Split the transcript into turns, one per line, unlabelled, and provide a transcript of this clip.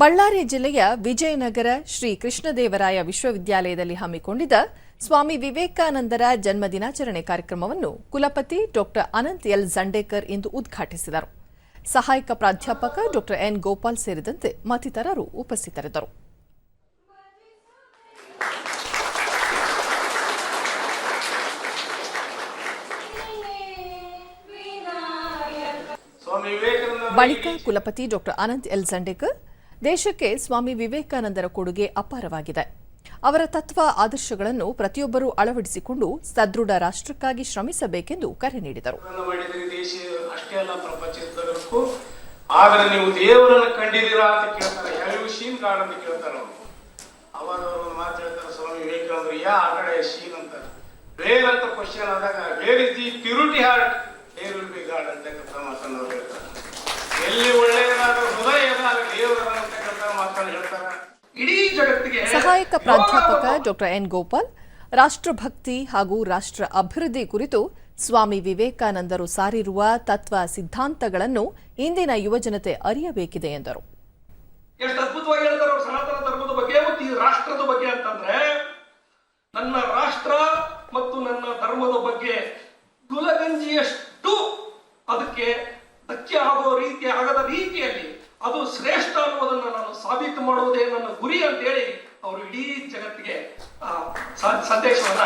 ಬಳ್ಳಾರಿ ಜಿಲ್ಲೆಯ ವಿಜಯನಗರ ಶ್ರೀ ಕೃಷ್ಣದೇವರಾಯ ವಿಶ್ವವಿದ್ಯಾಲಯದಲ್ಲಿ ಹಮ್ಮಿಕೊಂಡಿದ್ದ ಸ್ವಾಮಿ ವಿವೇಕಾನಂದರ ಜನ್ಮದಿನಾಚರಣೆ ಕಾರ್ಯಕ್ರಮವನ್ನು ಕುಲಪತಿ ಡಾಕ್ಟರ್ ಅನಂತ್ ಎಲ್ ಜಂಡೇಕರ್ ಇಂದು ಉದ್ಘಾಟಿಸಿದರು. ಸಹಾಯಕ ಪ್ರಾಧ್ಯಾಪಕ ಡಾಕ್ಟರ್ ಎನ್ ಗೋಪಾಲ್ ಸೇರಿದಂತೆ ಮತ್ತಿತರರು ಉಪಸ್ಥಿತರಿದ್ದರು. ಬಳಿಕ ಕುಲಪತಿ ಡಾಕ್ಟರ್ ಅನಂತ್ ಎಲ್ ಜಂಡೇಕರ್ ದೇಶಕ್ಕೆ ಸ್ವಾಮಿ ವಿವೇಕಾನಂದರ ಕೊಡುಗೆ ಅಪಾರವಾಗಿದೆ. ಅವರ ತತ್ವ, ಆದರ್ಶಗಳನ್ನು ಪ್ರತಿಯೊಬ್ಬರೂ ಅಳವಡಿಸಿಕೊಂಡು ಸದೃಢ ರಾಷ್ಟ್ರಕ್ಕಾಗಿ ಶ್ರಮಿಸಬೇಕೆಂದು ಕರೆ ನೀಡಿದರು.
ಆದ್ರೆ ನೀವು ದೇವರನ್ನು ಕಂಡಿದ್ದೀರಾ ಅಂತ ಕೇಳ್ತಾರೆ. ಯಾವ ಶೀನ್ ಕಾರ್ಡ್ ಅಂತ ಕೇಳ್ತಾರೆ ಅವರು. ಅವಾಗ ಅವರು ಮಾತು ಸ್ವಾಮಿ ವಿವೇಕಾನಂದರು, ಯಾ ಆ ಕಡೆ ಶೀನ್ ಅಂತ? ವೇರ್ ಅಂತ ಕ್ವಶನ್ ಆದಾಗ where is the purity heart there will be God ಅಂತ ಮಾತನ್ನು ಅವ್ರು ಹೇಳ್ತಾರೆ. ಎಲ್ಲಿ ಒಳ್ಳೆಯದಾದ ಹೃದಯ ಇದಾಗ ದೇವರ ಅಂತಕ್ಕಂಥ ಮಾತನ್ನು ಹೇಳ್ತಾರೆ ಇಡೀ ಜಗತ್ತಿಗೆ
ಸಹಾಯಕ ಪ್ರಾಧ್ಯಾಪಕ ಡಾಕ್ಟರ್ ಎನ್ ಗೋಪಾಲ್ ರಾಷ್ಟ್ರಭಕ್ತಿ ಹಾಗೂ ರಾಷ್ಟ್ರ ಅಭಿವೃದ್ಧಿ ಕುರಿತು ಸ್ವಾಮಿ ವಿವೇಕಾನಂದರು ಸಾರಿರುವ ತತ್ವ ಸಿದ್ಧಾಂತಗಳನ್ನು ಇಂದಿನ ಯುವಜನತೆ ಅರಿಯಬೇಕಿದೆ ಎಂದರು.
ಎಷ್ಟು ಅದ್ಭುತವಾಗಿ ಹೇಳ್ತಾರೆ ಅವ್ರು ಸನಾತನ ಧರ್ಮದ ಬಗ್ಗೆ ಮತ್ತು ಈ ರಾಷ್ಟ್ರದ ಬಗ್ಗೆ ಅಂತಂದ್ರೆ ನನ್ನ ರಾಷ್ಟ್ರ ಮತ್ತು ನನ್ನ ಧರ್ಮದ ಬಗ್ಗೆ ದುಲಗಂಜಿಯಷ್ಟು ಅದಕ್ಕೆ ಧಕ್ಕೆ ಆಗೋ ರೀತಿ ಆಗದ ರೀತಿಯಲ್ಲಿ ಅದು ಶ್ರೇಷ್ಠ ಅನ್ನೋದನ್ನು ನಾನು ಸಾಬೀತು ಮಾಡುವುದೇ ನನ್ನ ಗುರಿ ಅಂತೇಳಿ ಅವರು ಇಡೀ ಜಗತ್ತಿಗೆ ಸಂದೇಶವನ್ನ